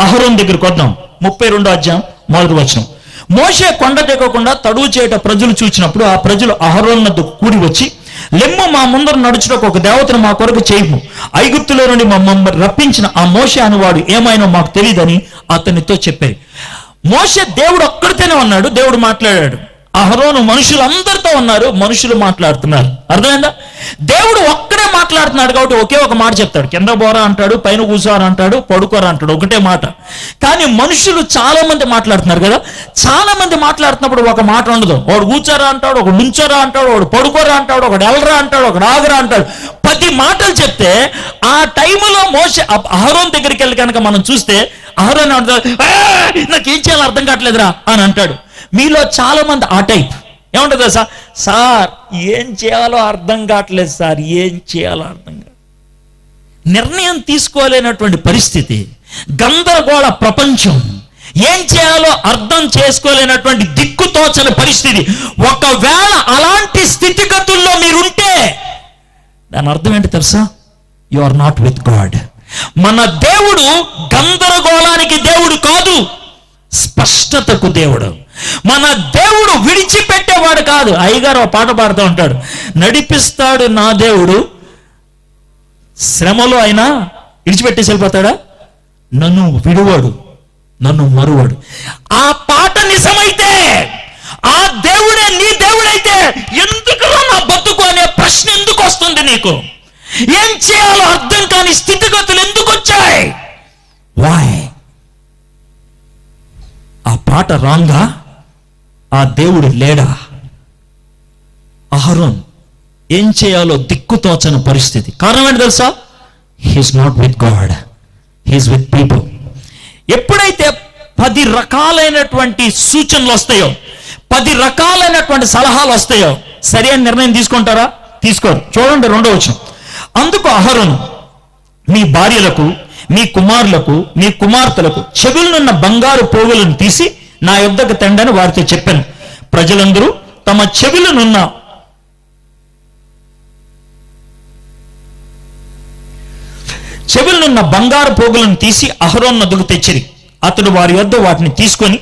అహరోన్ దగ్గరికి వద్దాం. ముప్పై రెండో అధ్యాయం మొదటి వచ్చిన మోసే కొండ దిగకుండా తడువు చేయట ప్రజలు చూచినప్పుడు ఆ ప్రజలు అహరోన్నద్దు కూడి వచ్చి లెమ్మ మా ముందర నడుచుటకు ఒక దేవతను మా కొరకు చేయము. ఐగుప్తులో నుండి మమ్మల్ని రప్పించిన ఆ మోసే అనువాడు ఏమైనా మాకు తెలియదని అతనితో చెప్పారు. మోసే దేవుడు ఒక్కడితేనే ఉన్నాడు దేవుడు మాట్లాడాడు. అహరోను మనుషులందరితో ఉన్నారు మనుషులు మాట్లాడుతున్నారు. అర్థమైందా? దేవుడు ఒక్కడే మాట్లాడుతున్నాడు కాబట్టి ఒకే ఒక మాట చెప్తాడు. కింద బోరా అంటాడు పైన కూర్చోరా అంటాడు పడుకోరా అంటాడు ఒకటే మాట. కానీ మనుషులు చాలా మంది మాట్లాడుతున్నారు కదా? చాలా మంది మాట్లాడుతున్నప్పుడు ఒక మాట ఉండదు. వాడు కూర్చోరా అంటాడు ఒకడు నుంచోరా అంటాడు ఒకడు పడుకోరా అంటాడు ఒకడు ఎలరా అంటాడు ఒకడు ఆగరా అంటాడు. పది మాటలు చెప్తే ఆ టైంలో మోస అహరోన్ దగ్గరికి వెళ్ళి కనుక మనం చూస్తే అహరోన్ అంటాడు "ఆ, నాకేం చేయాలో అర్థం కావట్లేదురా అని అంటాడు. మీలో చాలా మంది ఆ టైప్ ఏముంటుందో సార్ సార్ ఏం చేయాలో అర్థం కావట్లేదు సార్ ఏం చేయాలో అర్థం కాదు నిర్ణయం తీసుకోలేనటువంటి పరిస్థితి గందరగోళ ప్రపంచం ఏం చేయాలో అర్థం చేసుకోలేనటువంటి దిక్కుతోచని పరిస్థితి. ఒకవేళ అలాంటి స్థితిగతుల్లో మీరుంటే దాని అర్థం ఏంటి తెలుసా? You are not with God మన దేవుడు గందరగోళానికి దేవుడు కాదు స్పష్టతకు దేవుడు. మన దేవుడు విడిచిపెట్టేవాడు కాదు. అయ్యగారు ఒక పాట పాడుతూ ఉంటాడు. నడిపిస్తాడు నా దేవుడు శ్రమలో అయినా విడిచిపెట్టేసి వెళ్ళిపోతాడా? నన్ను విడువాడు నన్ను మరువాడు. ఆ పాట నిజమైతే ఆ దేవుడే నీ దేవుడైతే ఎందుకు నా బతుకు అనే ప్రశ్న ఎందుకు వస్తుంది నీకు? ఏం చేయాలో అర్థం కాని స్థితిగతులు ఎందుకు వచ్చాయి? వాయ్ ఆ పాట రాంగా ఆ దేవుడు లేడా? అహరోన్ ఏం చేయాలో దిక్కుతోచని పరిస్థితి. కారణం ఏంటి తెలుసా? He's not with God he's with people ఎప్పుడైతే పది రకాలైనటువంటి సూచనలు వస్తాయో పది రకాలైనటువంటి సలహాలు వస్తాయో సరైన నిర్ణయం తీసుకుంటారా? తీసుకోరు. చూడండి రెండో వచ్చిన అందుకు అహరోను మీ భార్యలకు మీ కుమారులకు మీ కుమార్తెలకు చెవులనున్న బంగారు పోగులను తీసి నా యుద్ధకు తండని వారితో చెప్పాను. ప్రజలందరూ తమ చెవులనున్న చెవులనున్న బంగారు పోగులను తీసి అహరోన్ నదుకు తెచ్చిరి. అతడు వారి వద్ద వాటిని తీసుకొని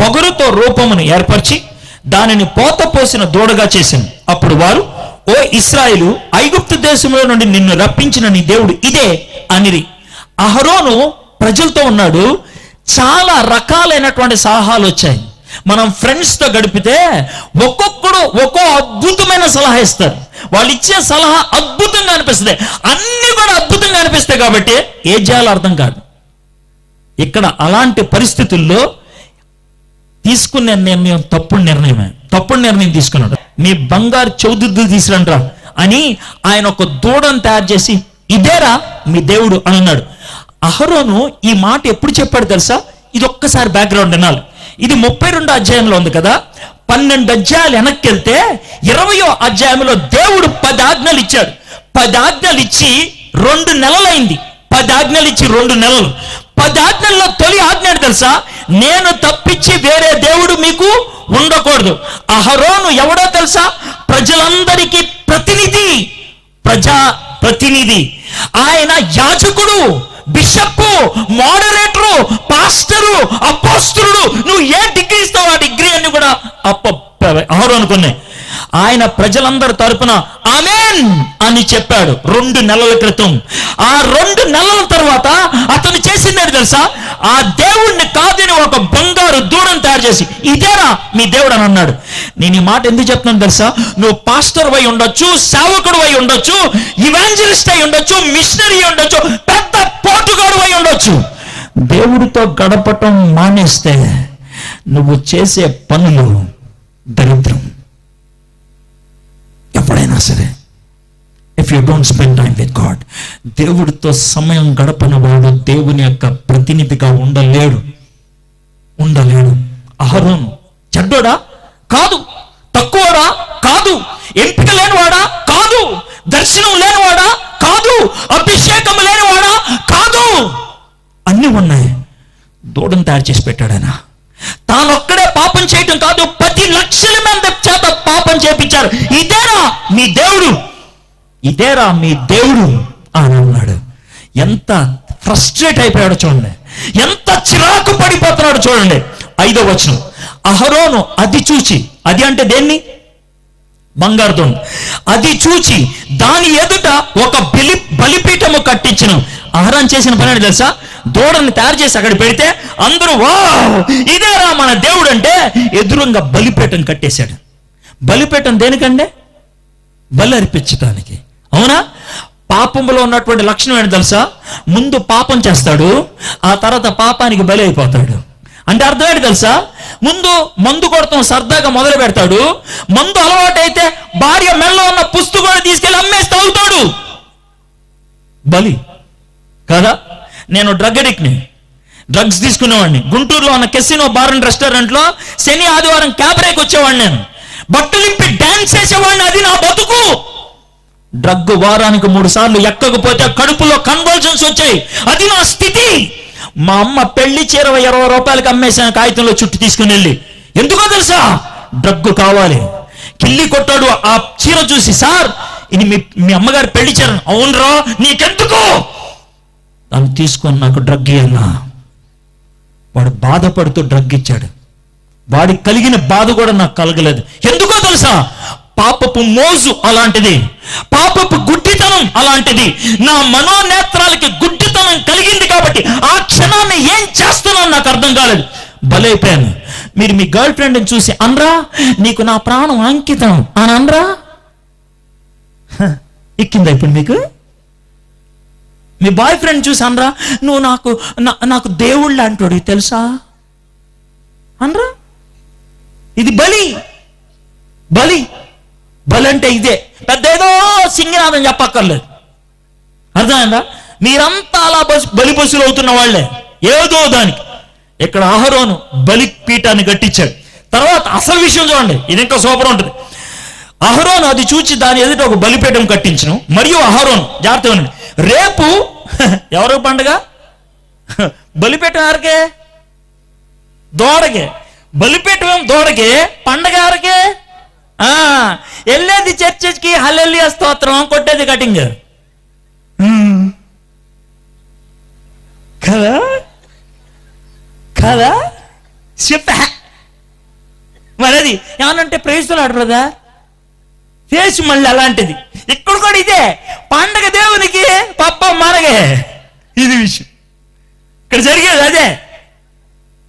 పొగరుతో రూపమును ఏర్పరిచి దానిని పోత పోసిన దూడగా చేసింది అప్పుడు వారు ఓ ఇస్రాయిలు ఐగుప్తు దేశంలో నుండి నిన్ను రప్పించిన నీ దేవుడు ఇదే అనిరి. అహరోను ప్రజలతో ఉన్నాడు చాలా రకాలైనటువంటి సలహాలు వచ్చాయి. మనం ఫ్రెండ్స్తో గడిపితే ఒక్కొక్కడు ఒక్కో అద్భుతమైన సలహా ఇస్తారు. వాళ్ళు ఇచ్చే సలహా అద్భుతంగా అనిపిస్తుంది. అన్ని కూడా అద్భుతంగా అనిపిస్తాయి కాబట్టి ఏం చేయాలో అర్థం కాదు. ఇక్కడ అలాంటి పరిస్థితుల్లో తీసుకునే నిర్ణయం తప్పుడు నిర్ణయమే. తప్పుడు నిర్ణయం తీసుకున్నాడు. మీ బంగారు చౌదుద్దు తీసుకురండ్రా అని ఆయన ఒక దూడను తయారు చేసి ఇదేరా మీ దేవుడు అని అన్నాడు. అహరోను ఈ మాట ఎప్పుడు చెప్పాడు తెలుసా? ఇది ఒక్కసారి బ్యాక్గ్రౌండ్ వినాలి. ఇది ముప్పై రెండు అధ్యాయంలో ఉంది కదా? పన్నెండు అధ్యాయాలు వెనక్కి వెళ్తే ఇరవయో అధ్యాయంలో దేవుడు పది ఆజ్ఞలు ఇచ్చాడు. పది ఆజ్ఞలు ఇచ్చి రెండు నెలలైంది. పది ఆజ్ఞలు ఇచ్చి రెండు నెలలు. పది ఆజ్ఞల్లో తొలి ఆజ్ఞ తెలుసా? నేను తప్పించి వేరే దేవుడు మీకు ఉండకూడదు. అహరోను ఎవడో తెలుసా? ప్రజలందరికీ ప్రతినిధి. ప్రజా ప్రతినిధి. ఆయన యాజకుడు. బిషప్ మోడరేటరు పాస్టరు అపోస్తుడు నువ్వు ఏ డిగ్రీ ఇస్తావు ఆ డిగ్రీ అన్ని కూడా అప్ప అహరు అనుకున్నాయి. ఆయన ప్రజలందరి తరపున ఆమెన్ అని చెప్పాడు రెండు నెలల క్రితం. ఆ రెండు నెలల తర్వాత అతను చేసింది తెలుసా? ఆ దేవుణ్ణి కాదని ఒక బంగారు దూడం తయారు చేసి ఇదేరా మీ దేవుడు అని అన్నాడు. నేను ఈ మాట ఎందుకు చెప్తున్నాను తెలుసా? నువ్వు పాస్టర్ వై ఉండొచ్చు సేవకుడు వై ఉండొచ్చు ఇవాంజలిస్ట్ అయి ఉండొచ్చు మిషనరీ ఉండొచ్చు పెద్ద పోటుగాడు అయి ఉండొచ్చు. దేవుడితో గడపటం మానేస్తే నువ్వు చేసే పనులు దరిద్రం. ఎప్పుడైనా సరే if you don't spend time with God దేవుడితో సమయం గడపని వాడు దేవుని యొక్క ప్రతినిధిగా ఉండలేడు. ఉండలేడు. అహరోను చెడ్డోడా? కాదు. తక్కువడా కాదు. ఎంపిక లేనివాడా? కాదు. దర్శనం లేనివాడా? కాదు. అభిషేకం లేనివాడా? అన్నీ ఉన్నాయి. దూడను తయారు చేసి పెట్టాడు ఆయన. తానొక్కడే పాపం చేయటం కాదు పది లక్షల మంది చేత పాపం చేపించారు ఇదేరా మీ దేవుడు. ఇదేరా మీ దేవుడు అని అన్నాడు. ఎంత ఫ్రస్ట్రేట్ అయిపోయాడో చూడండి. ఎంత చిరాకు పడిపోతున్నాడు చూడండి. ఐదో వచనం. అహరోను అది చూచి అది అంటే దేన్ని? బంగారు అది చూచి దాని ఎదుట ఒక బలి బలిపీఠము కట్టించిన. అహరాన్ చేసిన పని అని తెలుసా? దూడని తయారు చేసి అక్కడ పెడితే అందరూ వా ఇదేరా మన దేవుడు అంటే ఎదురుగా బలిపేటం కట్టేశాడు. బలిపేటం దేనికంటే బలి అర్పించటానికి. అవునా? పాపంలో ఉన్నటువంటి లక్షణం ఏంటి తెలుసా? ముందు పాపం చేస్తాడు ఆ తర్వాత పాపానికి బలి అయిపోతాడు. అంటే అర్థం ఏంటి తెలుసా? ముందు మందు కొడతాం సరదాగా మొదలు పెడతాడు. మందు అలవాటైతే భార్య మెల్ల ఉన్న పుస్తకాన్ని తీసుకెళ్ళి అమ్మేసి తాగుతాడు బలి. కదా? నేను డ్రగ్ అడిక్ట్ని. డ్రగ్స్ తీసుకునేవాడిని. గుంటూరులో ఉన్న కెసినో బార్ అండ్ రెస్టారెంట్లో శని ఆదివారం క్యాబరేకి వచ్చేవాడిని నేను. బట్టలు నింపి చేసేవాడిని. అది నా బతుకు. డ్రగ్ వారానికి మూడు సార్లు ఎక్కకపోతే కడుపులో కన్వల్షన్స్ వచ్చాయి. అది నా స్థితి. మా అమ్మ పెళ్ళి చీర ఇరవై రూపాయలకి అమ్మేసిన కాగితంలో చుట్టూ తీసుకుని వెళ్ళి ఎందుకో తెలుసా? డ్రగ్ కావాలి. కిల్లి కొట్టాడు. ఆ చీర చూసి సార్ ఇది మీ మీ అమ్మగారు పెళ్ళి చీర. అవునరా నీకెందుకు? దాన్ని తీసుకొని నాకు డ్రగ్ ఇయ్యన్నా. వాడు బాధపడుతూ డ్రగ్ ఇచ్చాడు. వాడికి కలిగిన బాధ కూడా నాకు కలగలేదు. ఎందుకో తెలుసా? పాపపు మోజు అలాంటిది. పాపపు గుడ్డితనం అలాంటిది. నా మనోనేత్రాలకి గుడ్డితనం కలిగింది కాబట్టి ఆ క్షణాన్ని ఏం చేస్తున్నాను నాకు అర్థం కాలేదు. బలైపోయాను మీరు మీ గర్ల్ ఫ్రెండ్ని చూసి అనరా నీకు నా ప్రాణం అంకితం. అని అనరా? హ, ఎక్కిందా ఇప్పుడు మీకు? మీ బాయ్ ఫ్రెండ్ చూసానరా నువ్వు నాకు నాకు దేవుళ్ళు అంటాడు. తెలుసా? అనరా? ఇది బలి. బలి. బలి అంటే ఇదే. పెద్ద ఏదో సింగనాథం చెప్పక్కర్లేదు. అర్థమైందా? మీరంతా అలా బస్ బలి బస్సులు అవుతున్న వాళ్ళే. ఏదో దానికి. ఇక్కడ ఆహరోను బలి పీఠాన్ని కట్టించాడు. తర్వాత అసలు విషయం చూడండి. ఇది ఇంకా సూపర్ ఉంటుంది. అహరోన్ అది చూచి దాని ఎదుట ఒక బలిపీఠం కట్టించను. మరియు అహరోన్ జాగ్రత్త రేపు ఎవరు పండగ? బలిపీఠం ఎవరికే? దోడకే. బలిపీఠం దోడకే పండగ ఎవరికే? ఆ, వెళ్ళేది చర్చికి హల్లెల్లి స్తోత్రం కొట్టేది కటింగ్. కదా? కదా? చెప్పా. మరి అది ఏమనంటే ప్రైజ్లు ఆడదా ఫేస్ మళ్ళీ అలాంటిది. ఇక్కడ కూడా ఇదే. పండగ దేవునికి పప్ప మనగే. ఇది విషయం. ఇక్కడ జరిగేది అదే.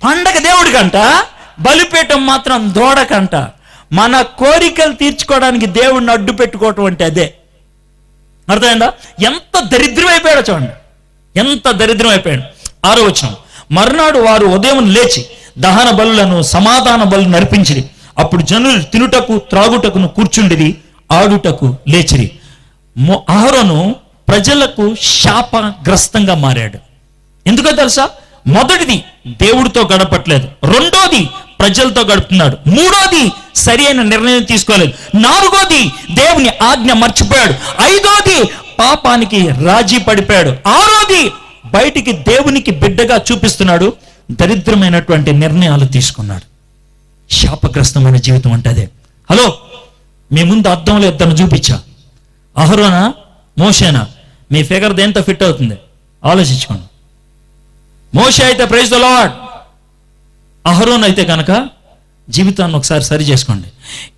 పండగ దేవుడికంట బలిపీఠం మాత్రం దూడకంట మన కోరికలు తీర్చుకోవడానికి దేవుడిని అడ్డు పెట్టుకోవటం అంటే అదే. అర్థమైందా? ఎంత దరిద్రం అయిపోయాడో చూడండి. ఎంత దరిద్రం అయిపోయాడు. ఆరో వచ్చిన మర్నాడు వారు ఉదయం లేచి దహన బలులను సమాధాన బలు నడిపించింది అప్పుడు జనులు తినుటకు త్రాగుటకును కూర్చుండిరి. ఆడుటకు లేచిరి. ఆహరోను ప్రజలకు శాపగ్రస్తంగా మారాడు. ఎందుకో తెలుసా? మొదటిది దేవుడితో గడపట్లేదు. రెండోది ప్రజలతో గడుపుతున్నాడు. మూడోది సరి అయిన నిర్ణయం తీసుకోలేదు. నాలుగోది దేవుని ఆజ్ఞ మర్చిపోయాడు. ఐదోది పాపానికి రాజీ పడిపోయాడు. ఆరోది బయటికి దేవునికి బిడ్డగా చూపిస్తున్నాడు. దరిద్రమైనటువంటి నిర్ణయాలు తీసుకున్నాడు. శాపగ్రస్తమైన జీవితం అంటే అదే. హలో? మీ ముందు అద్దంలో ఇద్దరు చూపించా. అహరోనా మోషేనా మీ ఫిగర్ దేంతో ఫిట్ అవుతుంది? ఆలోచించుకోండి. మోషే అయితే ప్రైజ్ ద లాడ్ అహరోన్ అయితే కనుక జీవితాన్ని ఒకసారి సరి చేసుకోండి.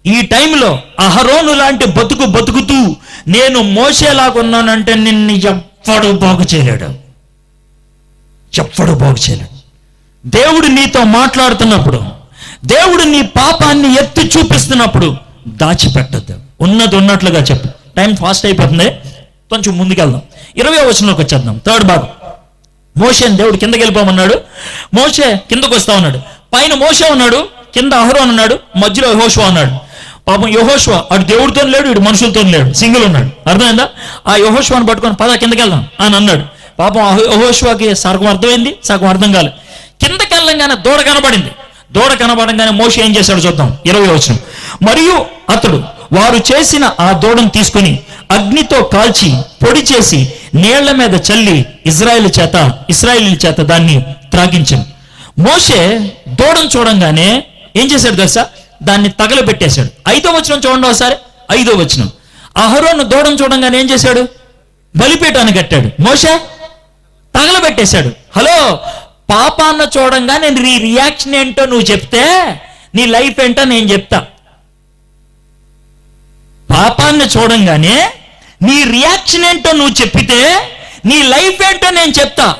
ఈ టైంలో అహరోను లాంటి బతుకు బతుకుతూ నేను మోసేలాగున్నానంటే నిన్ను ఎవ్వడు బాగు చేయలేడు. ఎవ్వడు బాగు చేయలేడు. దేవుడు నీతో మాట్లాడుతున్నప్పుడు దేవుడు నీ పాపాన్ని ఎత్తి చూపిస్తున్నప్పుడు దాచిపెట్టద్దు. ఉన్నది ఉన్నట్లుగా చెప్పు. టైం ఫాస్ట్ అయిపోతుంది. కొంచెం ముందుకెళ్దాం. ఇరవై వచనంలోకి వచ్చేద్దాం. థర్డ్ భాగం. మోషేని దేవుడు కిందకి వెళ్ళిపోమన్నాడు. మోషే కిందకు వస్తా ఉన్నాడు. పైన మోషే ఉన్నాడు. కింద అహరోన్ ఉన్నాడు. మధ్యలో యహోషువా ఉన్నాడు. పాపం యహోషువా అటు దేవుడితో లేడు ఇటు మనుషులతో లేడు. సింగిల్ ఉన్నాడు. అర్థమైందా? ఆ యహోషువాని పట్టుకొని పద కిందకి వెళ్దాం అని అన్నాడు. పాపం ఆ సగం అర్థమైంది సగం అర్థం కాలేదు కిందకి వెళ్ళంగానే దూడ కనబడింది. దూడ కనబడంగానే మోష ఏం చేశాడు చూద్దాం. ఇరవై వచ్చిన మరియు అతడు వారు చేసిన ఆ దూడను తీసుకుని అగ్నితో కాల్చి పొడి చేసి నీళ్ళ మీద చల్లి ఇజ్రాయిల్ చేత ఇస్రాయిల్ చేత దాన్ని త్రాగించాను. మోషే దూడను చూడంగానే ఏం చేశాడు తెలుసా? దాన్ని తగలబెట్టేశాడు. ఐదో వచనం చూడండి ఒకసారి. ఐదో వచనం. అహరోను దూడను చూడంగానే ఏం చేశాడు? బలిపీఠాన్ని కట్టాడు. మోషే తగలబెట్టేశాడు. హలో పాపాన్న చూడంగానే నీ రియాక్షన్ ఏంటో నువ్వు చెప్తే నీ లైఫ్ ఏంటో నేను చెప్తా. పాపాన్ని చూడంగానే నీ రియాక్షన్ ఏంటో నువ్వు చెప్పితే నీ లైఫ్ ఏంటో నేను చెప్తా.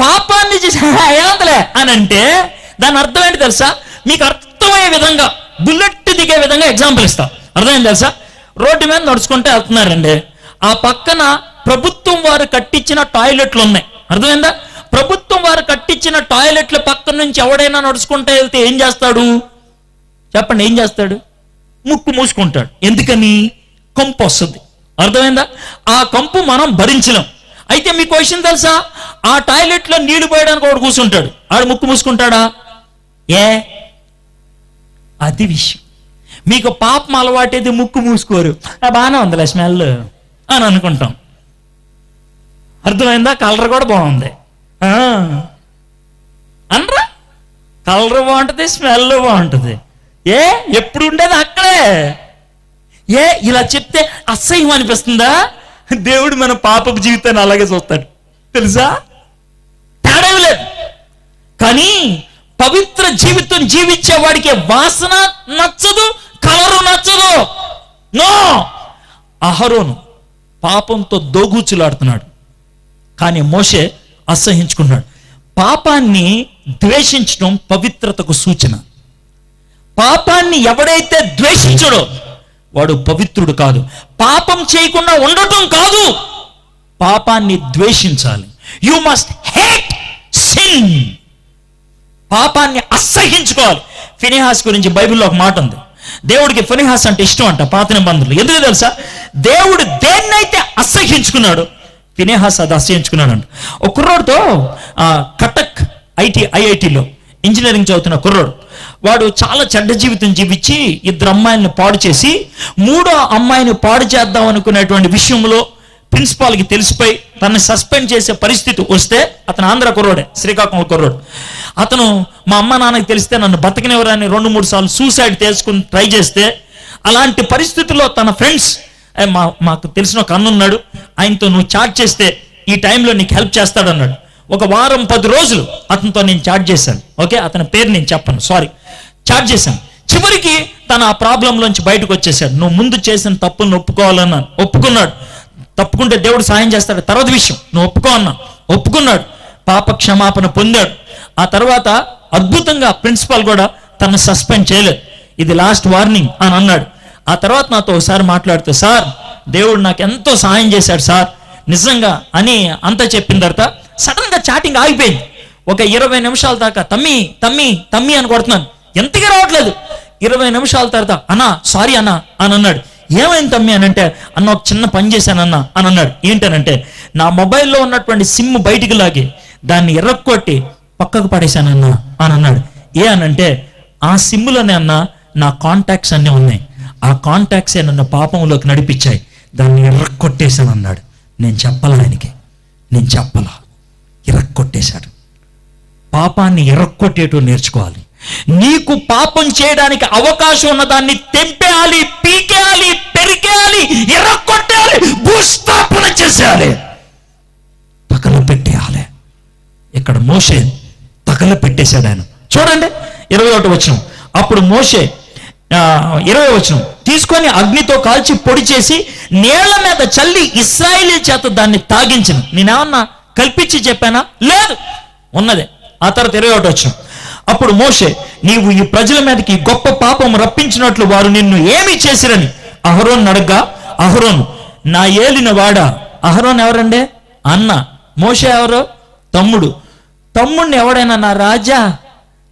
పాపాన్ని చేసి ఏమంతలే అని అంటే దాని అర్థం ఏంటి తెలుసా? మీకు అర్థమయ్యే విధంగా బుల్లెట్ దిగే విధంగా ఎగ్జాంపుల్ ఇస్తా. అర్థమైంది తెలుసా? రోడ్డు మీద నడుచుకుంటే వెళ్తున్నారండి. ఆ పక్కన ప్రభుత్వం వారు కట్టించిన టాయిలెట్లు ఉన్నాయి. అర్థమైందా? ప్రభుత్వం వారు కట్టించిన టాయిలెట్ల పక్క నుంచి ఎవడైనా నడుచుకుంటే వెళ్తే ఏం చేస్తాడు? చెప్పండి ఏం చేస్తాడు? ముక్కు మూసుకుంటాడు. ఎందుకని? కంపు వస్తుంది. అర్థమైందా? ఆ కంపు మనం భరించలేం. అయితే మీకు విషయం తెలుసా? ఆ టాయిలెట్లో నీళ్ళు పోయడానికి ఒకడు కూర్చుంటాడు. ఆడు ముక్కు మూసుకుంటాడా? ఏ? అది విషయం. మీకు పాపం అలవాటైతే ముక్కు మూసుకోరు. బాగానే ఉందిలే స్మెల్ అని అనుకుంటాం. అర్థమైందా? కలర్ కూడా బాగుంది. ఆ. అనరా? కలర్ బాగుంటుంది స్మెల్ బాగుంటుంది. ఏ? ఎప్పుడు ఉండేది అక్కడే? ఏ? ఇలా చెప్తే అసహ్యం అనిపిస్తుందా? దేవుడు మన పాపపు జీవితాన్ని అలాగే చూస్తాడు. తెలుసా? తేడా లేదు. కానీ పవిత్ర జీవితం జీవించే వాడికి వాసన నచ్చదు కలరు నచ్చదు. నో! అహరోను పాపంతో దోగూచులాడుతున్నాడు. కానీ మోషే అసహించుకున్నాడు పాపాన్ని ద్వేషించడం పవిత్రతకు సూచన. పాపాన్ని ఎవడైతే ద్వేషించడో వాడు పవిత్రుడు కాదు. పాపం చేయకుండా ఉండటం కాదు. పాపాన్ని ద్వేషించాలి. యు మస్ట్ హేట్ సిన్ పాపాన్ని అసహించుకోవాలి. ఫినిహాస్ గురించి బైబిల్లో ఒక మాట ఉంది. దేవుడికి ఫినిహాస్ అంటే ఇష్టం అంట పాత నిబంధనలు. ఎందుకు తెలుసా? దేవుడు దేన్నైతే అసహించుకున్నాడు ఫినిహాస్ అది అసహించుకున్నాడు అంట ఒక కుర్రోడితో ఆ, కటక్ ఐటీ ఐఐటిలో ఇంజనీరింగ్ చదువుతున్న కుర్రోడు. వాడు చాలా చెడ్డ జీవితం జీవించి ఇద్దరు అమ్మాయిలను పాడు చేసి మూడో అమ్మాయిని పాడు చేద్దాం అనుకునేటువంటి విషయంలో ప్రిన్సిపాల్కి తెలిసిపోయి తనని సస్పెండ్ చేసే పరిస్థితి వస్తే అతను ఆంధ్ర కుర్రోడే శ్రీకాకుళం కుర్రోడు. అతను మా అమ్మ నాన్నకి తెలిస్తే నన్ను బతకనివరాని రెండు మూడు సార్లు సూసైడ్ చేసుకుని ట్రై చేస్తే అలాంటి పరిస్థితుల్లో తన ఫ్రెండ్స్ మా మాకు తెలిసిన ఒక అన్న ఉన్నాడు ఆయనతో నువ్వు చాట్ చేస్తే ఈ టైంలో నీకు హెల్ప్ చేస్తాడు అన్నాడు ఒక వారం పది రోజులు అతనితో నేను చాట్ చేశాను. ఓకే? అతని పేరు నేను చెప్పను. సారీ చాట్ చేశాను. చివరికి తన ఆ ప్రాబ్లంలోంచి బయటకు వచ్చేసాడు. నువ్వు ముందు చేసిన తప్పులను ఒప్పుకోవాలన్నాను. ఒప్పుకున్నాడు. తప్పుకుంటే దేవుడు సాయం చేస్తాడు. తర్వాత విషయం. నువ్వు ఒప్పుకో అన్నా ఒప్పుకున్నాడు. పాప క్షమాపణ పొందాడు. ఆ తర్వాత అద్భుతంగా ప్రిన్సిపాల్ కూడా తను సస్పెండ్ చేయలేదు. ఇది లాస్ట్ వార్నింగ్ అని అన్నాడు. ఆ తర్వాత నాతో ఒకసారి మాట్లాడుతూ సార్ దేవుడు నాకు ఎంతో సహాయం చేశాడు సార్. నిజంగా అని అంతా చెప్పిన తర్వాత సడన్గా చాటింగ్ ఆగిపోయింది. ఒక ఇరవై నిమిషాల దాకా తమ్మి తమ్మి తమ్మి అని కొడుతున్నాను. ఎంతగా రావట్లేదు. ఇరవై నిమిషాల తర్వాత అన్నా సారీ అన్నా అని అన్నాడు. ఏమైంది తమ్మి అని అంటే అన్న ఒక చిన్న పని చేశానన్నా అని అన్నాడు. ఏంటనంటే నా మొబైల్లో ఉన్నటువంటి సిమ్ బయటికి లాగి దాన్ని ఎర్రక్కొట్టి పక్కకు పడేశానన్నా అని అన్నాడు. ఏ అనంటే ఆ సిమ్లోనే అన్న నా కాంటాక్ట్స్ అన్నీ ఉన్నాయి. ఆ కాంటాక్ట్సే నన్ను పాపంలోకి నడిపించాయి. దాన్ని ఎర్రక్కొట్టేశాను అన్నాడు. నేను చెప్పాల ఆయనకి. నేను చెప్పాల. ఇరక్కొట్టేశాడు. పాపాన్ని ఎరక్కొట్టేటో నేర్చుకోవాలి. నీకు పాపం చేయడానికి అవకాశం ఉన్న దాన్ని తెంపేయాలి పీకేయాలి పెరికేయాలి ఎరక్కొట్టేయాలి భూస్థాపన చేసేయాలి. పక్కన పెట్టేయాలి ఇక్కడ మోసే తగల పెట్టేశాడు ఆయన. చూడండి ఇరవై ఒకటి వచ్చిన అప్పుడు మోసే ఇరవై వచనం. తీసుకొని అగ్నితో కాల్చి పొడి చేసి నేల మీద చల్లి ఇస్రాయిలీ చేత దాన్ని తాగించను. నేనేమన్నా కల్పించి చెప్పానా? లేదు. ఉన్నదే. ఆ తర్వాత ఇరవై ఒకటి వచ్చిన అప్పుడు మోషే నీవు ఈ ప్రజల మీదకి గొప్ప పాపం రప్పించినట్లు వారు నిన్ను ఏమి చేసిరని అహరోన్ అడగ్గా అహరోన్ నా ఏలిన వాడా? అహరోన్ ఎవరండి? అన్న. మోషే ఎవరు? తమ్ముడు. తమ్ముడిని ఎవడైనా నా రాజా?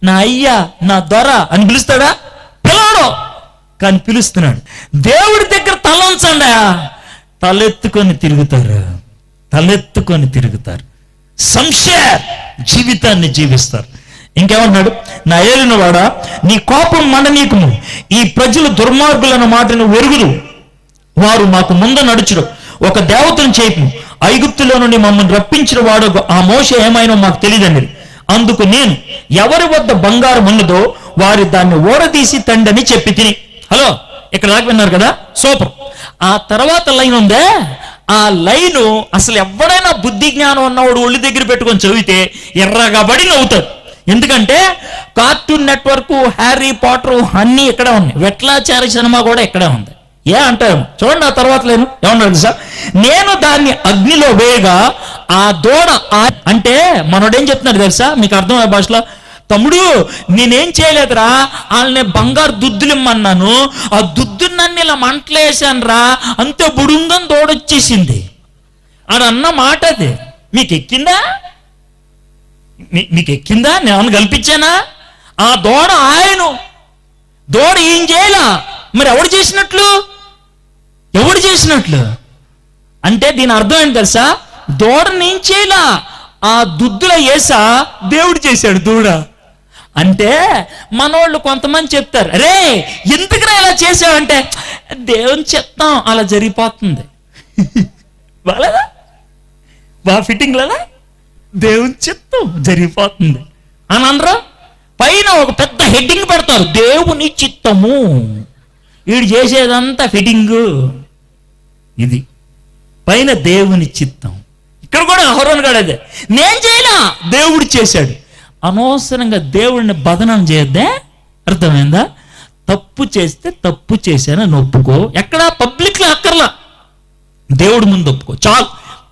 నా అయ్యా నా దొర అని పిలుస్తాడా? పిలవడు కానీ పిలుస్తున్నాడు. దేవుడి దగ్గర తల ఉంచండి. తలెత్తుకొని తిరుగుతారు. తలెత్తుకొని తిరుగుతారు. సంశయ జీవితాన్ని జీవిస్తారు. ఇంకేమన్నాడు నా ఏలిన వాడా నీ కోపం మండనీకుము ఈ ప్రజలు దుర్మార్గులను మాటను వెరుగుదు వారు మాకు ముందు నడుచుడు ఒక దేవతను చేపు ఐగుప్తులో నుండి మమ్మల్ని రప్పించిన వాడు ఆ మోస ఏమైనా మాకు తెలియదండి. అందుకు నేను ఎవరి వద్ద బంగారం ఉన్నదో వారి దాన్ని ఓడదీసి తండని చెప్పి తిని. హలో ఇక్కడ దాకా విన్నారు కదా? సూపర్. ఆ తర్వాత లైన్ ఉందే ఆ లైను అసలు ఎవడైనా బుద్ధి జ్ఞానం ఉన్నవాడు ఒళ్ళు దగ్గర పెట్టుకొని చదివితే ఎర్రగా పడి నవ్వుతాడు. ఎందుకంటే కార్టూన్ నెట్వర్క్ హ్యారీ పాటర్ అన్నీ ఇక్కడే ఉన్నాయి. వెట్లాచారి సినిమా కూడా ఇక్కడే ఉంది. ఏ అంటారు? చూడండి ఆ తర్వాత లేను. ఏమన్నాడు తెలుసా? నేను దాన్ని అగ్నిలో వేయగా ఆ దూడ అంటే మనోడేం చెప్తున్నాడు తెలుసా? మీకు అర్థమయ్యే భాషలో తమ్ముడు నేనేం చేయలేదురా వాళ్ళని బంగారు దుద్దులు ఇమ్మన్నాను ఆ దుద్దు నన్ను ఇలా మంటలేసానురా అంతే బుడుంగని తోడొచ్చేసింది. అని అన్న మాట అది. మీకు ఎక్కిందా మీకు ఎక్కిందా నేను కల్పించానా? ఆ దోడ ఆయన. దోడ ఏం చేయలా? మరి ఎవడు చేసినట్లు? ఎవడు చేసినట్లు? అంటే దీని అర్థం ఏంటి తెలుసా? దూడని ఏం చేయలా? ఆ దుద్దుల ఏసా దేవుడు చేశాడు దూడ. అంటే మనోళ్ళు కొంతమంది చెప్తారు రే ఎందుకురా ఇలా చేసావంటే? దేవుని చెప్తాం అలా జరిగిపోతుంది. బాలేదా? బాగా ఫిట్టింగ్ లేదా? దేవుని చిత్తం జరిగిపోతుంది. అని అనరా. పైన ఒక పెద్ద హెడ్డింగ్ పెడతారు దేవుని చిత్తము. వీడు చేసేదంతా ఫిట్టింగ్ ఇది. పైన దేవుని చిత్తం. ఇక్కడ కూడా అహరోన్ గడ అదే నేను చేయలా దేవుడు చేశాడు. అనవసరంగా దేవుడిని బదనం చేయొద్దే అర్థమైందా? తప్పు చేస్తే తప్పు చేశానని ఒప్పుకో. ఎక్కడ? పబ్లిక్లో అక్కర్లా. దేవుడి ముందు ఒప్పుకో. చాలు.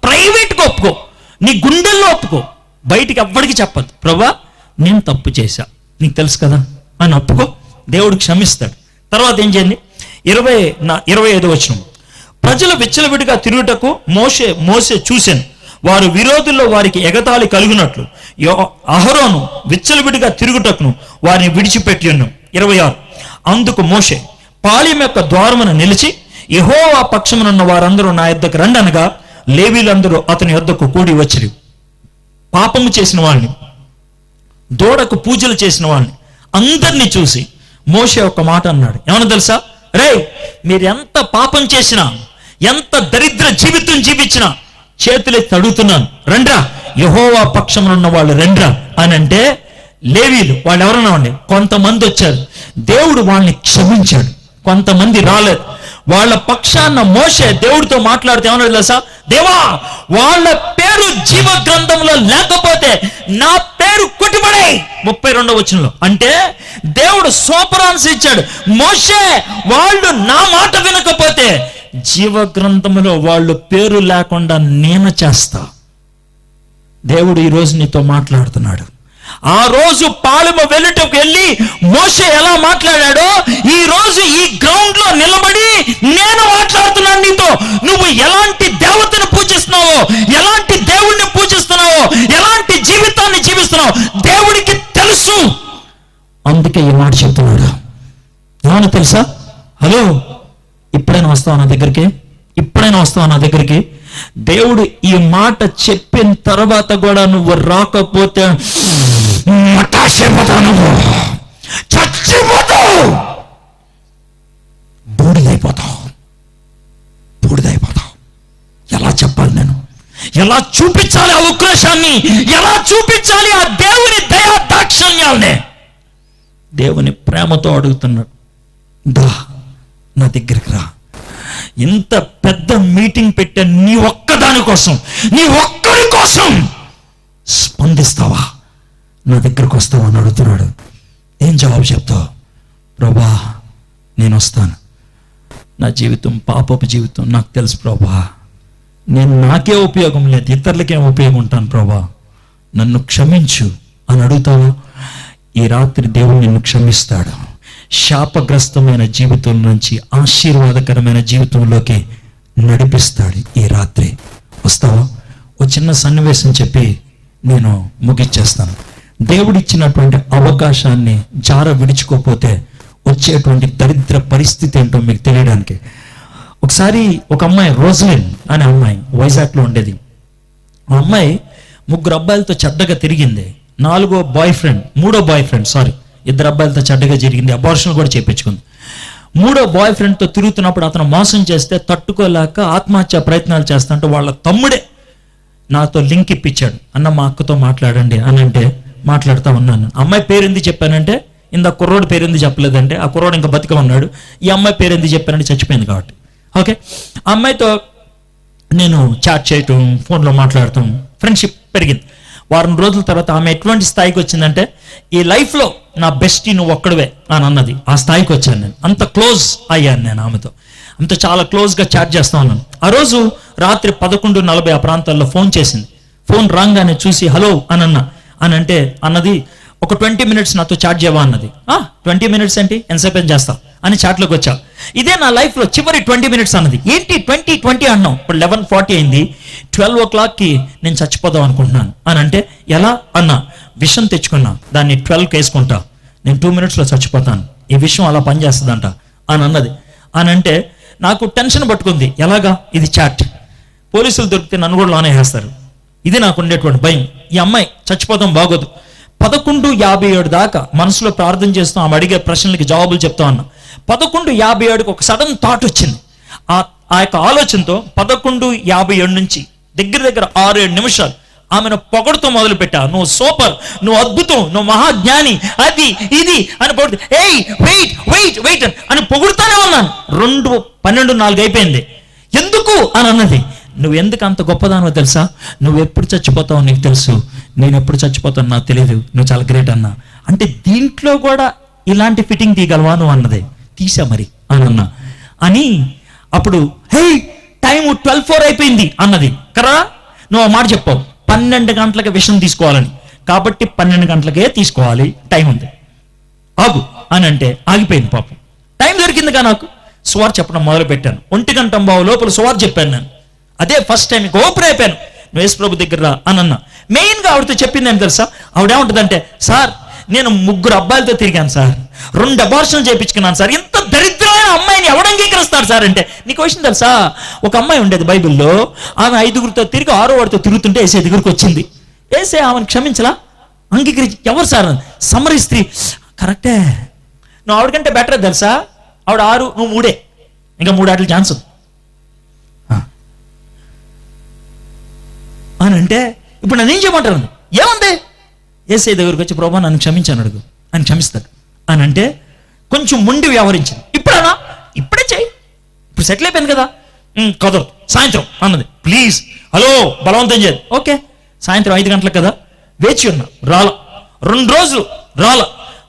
ప్రైవేట్గా ఒప్పుకో. నీ గుండెల్లో ఒప్పుకో. బయటికి ఎవ్వడికి చెప్పదు ప్రభా నేను తప్పు చేశా. నీకు తెలుసు కదా? అని ఒప్పుకో. దేవుడు క్షమిస్తాడు. తర్వాత ఏం చేయండి? ఇరవై నా ఇరవై ఐదు వచ్చిన ప్రజలు విచ్చలవిడిగా తిరుగుటకు మోసే మోసే చూశాను. వారు విరోధుల్లో వారికి ఎగతాళి కలిగినట్లు. యో- అహరోను విచ్చలవిడిగా తిరుగుటకును వారిని విడిచిపెట్టి ఉన్నాం ఇరవై ఆరు. అందుకు మోషే పాళ్యం యొక్క ద్వారమున నిలిచి యెహోవా పక్షమునున్న వారందరూ నా యొద్దకు రండనగా లేవీలందరూ అతని యొద్దకు కూడి వచ్చిరి. పాపము చేసిన వాళ్ళని దూడకు పూజలు చేసిన వాళ్ళని అందరినీ చూసి మోషే ఒక మాట అన్నాడు. ఏమన్నా తెలుసా? రే మీరు ఎంత పాపం చేసినా ఎంత దరిద్ర జీవితం జీవించినా చేతులెత్తి అడుగుతున్నాను. రండ్రా. యహోవా పక్షమునున్న వాళ్ళు రండ్రా. అని అంటే లేవీలు. వాళ్ళు ఎవరన్నా ఉండే? కొంతమంది వచ్చారు. దేవుడు వాళ్ళని క్షమించాడు. కొంతమంది రాలేదు. వాళ్ళ పక్షాన మోసే దేవుడితో మాట్లాడితే ఏమన్నా తెలుసా? దేవా వాళ్ళ పేరు జీవ గ్రంథంలో లేకపోతే నా పేరు కొట్టుబడే. ముప్పై రెండవ వచనంలో. అంటే దేవుడు సోపరాన్స్ ఇచ్చాడు. మోసే వాళ్ళు నా మాట వినకపోతే జీవ గ్రంథంలో వాళ్ళు పేరు లేకుండా నేను చేస్తా. దేవుడు ఈ రోజు నీతో మాట్లాడుతున్నాడు. ఆ రోజు పాలెము వెళ్ళటకు వెళ్ళి మోస ఎలా మాట్లాడాడో ఈ రోజు ఈ గ్రౌండ్లో నిలబడి నేను మాట్లాడుతున్నాను నీతో. నువ్వు ఎలాంటి దేవతను పూజిస్తున్నావో ఎలాంటి దేవుణ్ణి పూజిస్తున్నావో ఎలాంటి జీవితాన్ని జీవిస్తున్నావు దేవుడికి తెలుసు. అందుకే ఈ మాట చెప్తున్నాడు. ఏమన్నా తెలుసా? హలో? ఇప్పుడైనా వస్తావు నా దగ్గరికి? ఇప్పుడైనా వస్తావు నా దగ్గరికి? దేవుడు ఈ మాట చెప్పిన తర్వాత కూడా నువ్వు రాకపోతే మటాసిపోతావు నువ్వు. చచ్చిపోతావు. బూడిదైపోతావు. బూడిదైపోతావు. ఎలా చెప్పాలి నేను? ఎలా చూపించాలి ఆ ఉక్రోషాన్ని? ఎలా చూపించాలి ఆ దేవుని దయా దాక్షణ్యాల్ని? దేవుని ప్రేమతో అడుగుతున్నాడు. దా. నా దగ్గరికి రా. ఇంత పెద్ద మీటింగ్ పెట్టా నీ ఒక్కదాని కోసం నీ ఒక్కడి కోసం స్పందిస్తావా? నా దగ్గరకు వస్తావా అని అడుగుతున్నాడు. ఏం జవాబు చెప్తావు? ప్రభా నేను వస్తాను. నా జీవితం పాపపు జీవితం నాకు తెలుసు ప్రభా. నేను నాకే ఉపయోగం లేదు ఇతరులకేం ఉపయోగం ఉంటాను ప్రభా. నన్ను క్షమించు అని అడుగుతావా? ఈ రాత్రి దేవుడు నిన్ను క్షమిస్తాడు. శాపగ్రస్తమైన జీవితం నుంచి ఆశీర్వాదకరమైన జీవితంలోకి నడిపిస్తాడు ఈ రాత్రి. వస్తావా? ఓ చిన్న సన్నివేశం చెప్పి నేను ముగిచ్చేస్తాను దేవుడిచ్చినటువంటి అవకాశాన్ని జార విడుచుకోపోతే వచ్చేటువంటి దరిద్ర పరిస్థితి ఏంటో మీకు తెలియడానికి. ఒకసారి ఒక అమ్మాయి రోజ్లిన్ అనే అమ్మాయి వైజాగ్లో ఉండేది. ఆ అమ్మాయి ముగ్గురు అబ్బాయిలతో చెడ్డగా తిరిగింది. నాలుగో బాయ్ ఫ్రెండ్ మూడో బాయ్ ఫ్రెండ్ సారీ ఇద్దరు అబ్బాయిలతో చెడ్డగా జరిగింది. అబార్షన్ కూడా చేయించుకుంది మూడో బాయ్ ఫ్రెండ్తో తిరుగుతున్నప్పుడు అతను మోసం చేస్తే తట్టుకోలేక ఆత్మహత్య ప్రయత్నాలు చేస్తుంటే వాళ్ళ తమ్ముడే నాతో లింక్ ఇప్పించాడు. అన్న మా అక్కతో మాట్లాడండి అని అంటే మాట్లాడుతూ ఉన్నాను. అమ్మాయి పేరు ఎందుకు చెప్పానంటే ఇంత కుర్రోడు పేరు ఎందుకు చెప్పలేదంటే ఆ కుర్రోడు ఇంకా బతిక ఉన్నాడు. ఈ అమ్మాయి పేరు ఎందుకు చెప్పానంటే చచ్చిపోయింది కాబట్టి. ఓకే? అమ్మాయితో నేను చాట్ చేయటం ఫోన్లో మాట్లాడటం ఫ్రెండ్షిప్ పెరిగింది. వారం రోజుల తర్వాత ఆమె ఎటువంటి స్థాయికి వచ్చిందంటే ఈ లైఫ్లో నా బెస్ట్ నువ్వు ఒక్కడవే అని అన్నది. ఆ స్థాయికి వచ్చాను నేను. అంత క్లోజ్ అయ్యాను నేను ఆమెతో. అంత చాలా క్లోజ్గా చాట్ చేస్తా ఉన్నాను. ఆ రోజు రాత్రి పదకొండు నలభై ఆ ప్రాంతాల్లో ఫోన్ చేసింది. ఫోన్ రాగానే చూసి హలో అని అన్న. అని అంటే అన్నది ఒక ట్వంటీ మినిట్స్ నాతో చాట్ చేయవా అన్నది. ట్వంటీ మినిట్స్ ఏంటి? ఎంతసేపు ఏం అని చాట్లోకి వచ్చా. ఇదే నా లైఫ్లో చివరి ట్వంటీ మినిట్స్ అన్నది. ఏంటి ట్వంటీ ట్వంటీ అన్నాం. ఇప్పుడు లెవెన్ ఫార్టీ అయింది. ట్వెల్వ్ ఓ క్లాక్కి నేను చచ్చిపోదాం అనుకుంటున్నాను. అని అంటే ఎలా? అన్న విషం తెచ్చుకున్నా. దాన్ని ట్వెల్వ్కి వేసుకుంటా. నేను టూ మినిట్స్లో చచ్చిపోతాను. ఈ విషయం అలా పనిచేస్తుందంట. అని అన్నది. అని అంటే నాకు టెన్షన్ పట్టుకుంది. ఎలాగా? ఇది చాట్. పోలీసులు దొరికితే నన్ను కూడా లోనే వేస్తారు. ఇది నాకు ఉండేటువంటి భయం. ఈ అమ్మాయి చచ్చిపోతాం బాగోదు. పదకొండు యాభై ఏడు దాకా మనసులో ప్రార్థన చేస్తూ ఆమె అడిగే ప్రశ్నలకి జవాబులు చెప్తా ఉన్నా. పదకొండు యాభై ఏడుకి ఒక సడన్ థాట్ వచ్చింది. ఆ ఆ యొక్క ఆలోచనతో పదకొండు యాభై ఏడు నుంచి దగ్గర దగ్గర ఆరు ఏడు నిమిషాలు ఆమెను పొగడుతో మొదలు పెట్టా నువ్వు సూపర్ నువ్వు అద్భుతం నువ్వు మహాజ్ఞాని అది ఇది అని పొగుడు ఏయ్ వెయిట్ వెయిట్ వెయిట్ అని పొగుడుతానే ఉన్నాను. రెండు పన్నెండు నాలుగు అయిపోయింది. ఎందుకు? అని అన్నది. నువ్వు ఎందుకు అంత గొప్పదానో తెలుసా? నువ్వు ఎప్పుడు చచ్చిపోతావో నీకు తెలుసు. నేను ఎప్పుడు చచ్చిపోతాను నాకు తెలియదు నువ్వు చాలా గ్రేట్ అన్నా. అంటే దీంట్లో కూడా ఇలాంటి ఫిట్టింగ్ తీయగలవా నువ్వు? అన్నది. తీసా మరి అని అన్నా. అని అప్పుడు హే టైం ట్వెల్వ్ ఫోర్ అయిపోయింది అన్నది. కరా నువ్వు మాట చెప్పావు. పన్నెండు గంటలకి విషయం తీసుకోవాలని. కాబట్టి పన్నెండు గంటలకే తీసుకోవాలి. టైం ఉంది. ఆగు. అని అంటే ఆగిపోయింది పాపం. టైం దొరికిందిగా నాకు. సువార్ చెప్పడం మొదలు పెట్టాను ఒంటి గంట బావు లోపల సువార్ చెప్పాను నేను. అదే ఫస్ట్ టైం ఓపెన్ అయిపోయాను. వేసు ప్రభు దగ్గర రా. అని అన్నా. మెయిన్గా ఆవిడతో చెప్పింది ఏం తెలుసా? ఆవిడేముంటుందంటే సార్ నేను ముగ్గురు అబ్బాయిలతో తిరిగాను సార్. రెండు అబార్షన్లు చేయించుకున్నాను సార్. ఇంత దరిద్రమైన అమ్మాయిని ఎవడు అంగీకరిస్తాడు సార్ అంటే? నీకు విషయం తెలుసా? ఒక అమ్మాయి ఉండేది బైబిల్లో ఆమె ఐదుగురితో తిరిగి ఆరో వాడితో తిరుగుతుంటే వేసే దగ్గరికి వచ్చింది. వేసే ఆమెను క్షమించలా? అంగీకరించి ఎవరు సార్? సమరి స్త్రీ. కరెక్టే. నువ్వు ఆవిడకంటే బెటర్ తెలుసా? ఆవిడ ఆరు నువ్వు మూడే. ఇంకా మూడు ఆటలు ఛాన్స్ ఉంది. అని అంటే ఇప్పుడు నన్ను ఏం చేయమంటారు? ఏముంది? ఏసై దగ్గరికి వచ్చి ప్రభా నన్ను క్షమించాను అడుగు. అని క్షమిస్తాడు. అని అంటే కొంచెం ముండి వ్యవహరించింది. ఇప్పుడనా ఇప్పుడే చేయి ఇప్పుడు సెటిల్ అయిపోయింది కదా. "ఉమ్, కుదరదు. సాయంత్రం అన్నది. ప్లీజ్. హలో బలవంతం చేయదు ఓకే. సాయంత్రం ఐదు గంటలకు కదా. వేచి ఉన్నా. రాల. రెండు రోజులు. రాల.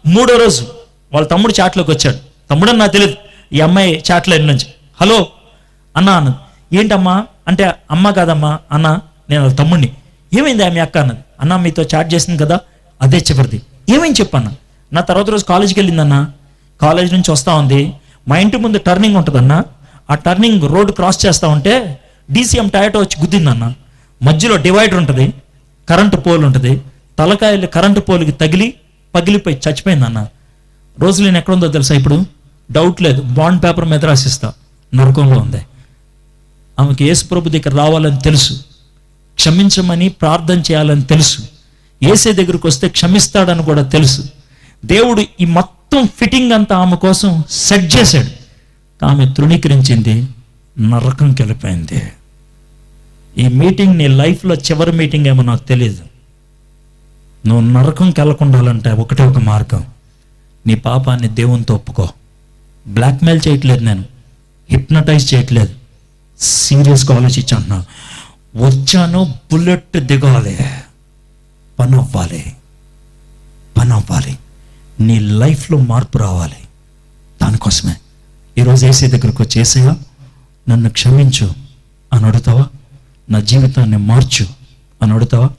మూడో రోజు. వాళ్ళ తమ్ముడు చాట్లోకి వచ్చాడు. తమ్ముడు అని నాకు తెలియదు ఈ అమ్మాయి చాట్లో నుంచి. హలో. అన్నా అన్నది. ఏంటమ్మా? అంటే అమ్మ కాదమ్మా. అన్న నేను వాళ్ళ తమ్ముడిని. ఏమైంది ఆమె అక్క అన్నది. అన్న మీతో చాట్ చేసింది కదా. అదే చివరిది. ఏమేం చెప్పన్నా నా తర్వాత రోజు కాలేజీకి వెళ్ళిందన్నా కాలేజ్ నుంచి వస్తూ ఉంది. మా ఇంటి ముందు టర్నింగ్ ఉంటుందన్న. ఆ టర్నింగ్ రోడ్ క్రాస్ చేస్తా ఉంటే డీసీఎం టయాటో వచ్చి గుద్దిందన్న. మధ్యలో డివైడర్ ఉంటుంది. కరెంటు పోల్ ఉంటుంది. తలకాయలు కరెంటు పోల్కి తగిలి పగిలిపోయి చచ్చిపోయిందన్న. రోజు నేను ఎక్కడుందో తెలుసా ఇప్పుడు? డౌట్ లేదు. బాండ్ పేపర్ మీద రాసిస్తా. నరకంలో ఉంది. ఆమెకి యేసుప్రభు దగ్గర రావాలని తెలుసు. క్షమించమని ప్రార్థన చేయాలని తెలుసు. ఏసే దగ్గరకు వస్తే క్షమిస్తాడని కూడా తెలుసు. దేవుడు ఈ మొత్తం మొత్తం ఫిట్టింగ్ అంతా ఆమె కోసం సెట్ చేశాడు. ఆమె తృణీకరించింది నరకం వెళ్ళిపోయింది ఈ మీటింగ్ నీ లైఫ్లో చివరి మీటింగ్ ఏమో నాకు తెలియదు నువ్వు నరకం వెళ్ళకుండాలంటే ఒకటే ఒక మార్గం. నీ పాపాన్ని దేవునితో ఒప్పుకో. బ్లాక్మెయిల్ చేయట్లేదు నేను. హిప్నటైజ్ చేయట్లేదు. సీరియస్గా ఆలోచించంటున్నా వచ్చాను బుల్లెట్ దిగాలి. పని అవ్వాలి పని అవ్వాలి నీ లైఫ్లో మార్పు రావాలి. దానికోసమే. ఈరోజు ఏసీ దగ్గరకు వచ్చి నన్ను క్షమించు అని అడుగుతావా? నా జీవితాన్ని మార్చు అని అడుగుతావా?